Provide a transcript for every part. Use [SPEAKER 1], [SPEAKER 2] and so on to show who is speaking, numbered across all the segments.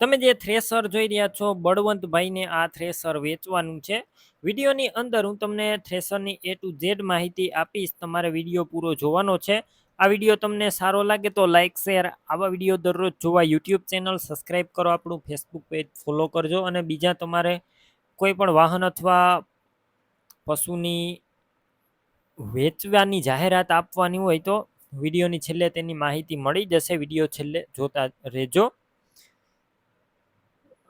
[SPEAKER 1] તમે જે થ્રેસર જોઈ રહ્યા છો, બળવંતભાઈને આ થ્રેસર વેચવાનું છે. વિડીયોની અંદર હું તમને થ્રેસરની એ ટુ ઝેડ માહિતી આપીશ, તમારે વીડિયો પૂરો જોવાનો છે. આ વીડિયો તમને સારો લાગે તો લાઇક શેર આવા વીડિયો દરરોજ જોવા યુટ્યુબ ચેનલ સબસ્ક્રાઈબ કરો, આપણું ફેસબુક પેજ ફોલો કરજો અને બીજા તમારે કોઈ પણ વાહન અથવા પશુની વેચવાની જાહેરાત આપવાની હોય તો વિડીયોની છેલ્લે તેની માહિતી મળી જશે. વીડિયો છેલ્લે જોતા રહેજો.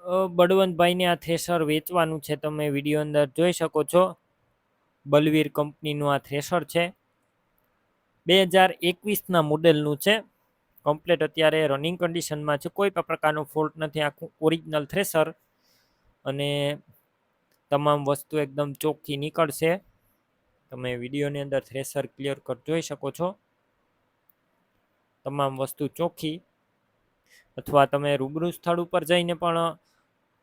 [SPEAKER 1] અ, બળવંતભાઈને આ થ્રેસર વેચવાનું છે. તમે વીડિયો અંદર જોઈ શકો છો. બલવીર કંપનીનું આ થ્રેસર છે. બે હજાર એકવીસના મોડેલનું છે. કમ્પ્લેટ અત્યારે રનિંગ કન્ડિશનમાં છે. કોઈ પણ પ્રકારનો ફોલ્ટ નથી. આખું ઓરિજિનલ થ્રેસર અને તમામ વસ્તુ એકદમ ચોખ્ખી નીકળશે. તમે વિડીયોની અંદર થ્રેસર ક્લિયર કટ જોઈ શકો છો. તમામ વસ્તુ ચોખ્ખી. અથવા તમે રૂબરૂ સ્થળ ઉપર જઈને પણ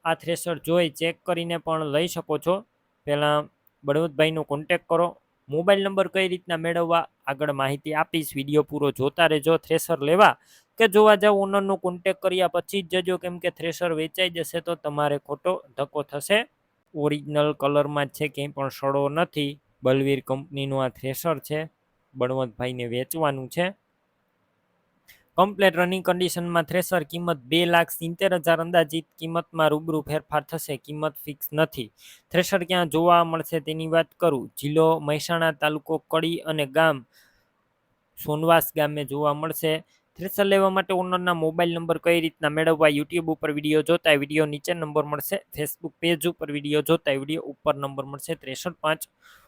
[SPEAKER 1] આ થ્રેસર જોઈ ચેક કરીને પણ લઈ શકો છો. પહેલાં બળવંતભાઈનો કોન્ટેક કરો. મોબાઈલ નંબર કઈ રીતના મેળવવા આગળ માહિતી આપીશ. વીડિયો પૂરો જોતા રહેજો. થ્રેસર લેવા કે જોવા જાવ ઓનરનો કોન્ટેક કર્યા પછી જ જજો. કેમ કે થ્રેસર વેચાઈ જશે તો તમારે ખોટો ધક્કો થશે. ઓરિજિનલ કલરમાં જ છે ક્યાંય પણ સડો નથી. બલવીર કંપનીનું આ થ્રેસર છે. બળવંતભાઈને વેચવાનું છે. કમ્પ્લેટ રનિંગ કન્ડિશનમાં થ્રેસર કિંમત બે લાખ સિત્તેર હજાર અંદાજિત કિંમતમાં રૂબરૂ ફેરફાર થશે. કિંમત ફિક્સ નથી. થ્રેસર ક્યાં જોવા મળશે તેની વાત કરું. જિલ્લો મહેસાણા તાલુકો કડી અને ગામ સોનવાસ ગામે જોવા મળશે. થ્રેસર લેવા માટે ઓનરના મોબાઈલ નંબર કઈ રીતના મેળવવા યુટ્યુબ ઉપર વીડિયો જોતા વીડિયો નીચે નંબર મળશે. ફેસબુક પેજ ઉપર વીડિયો જોતા વીડિયો ઉપર નંબર મળશે. ત્રેસઠ પાંચ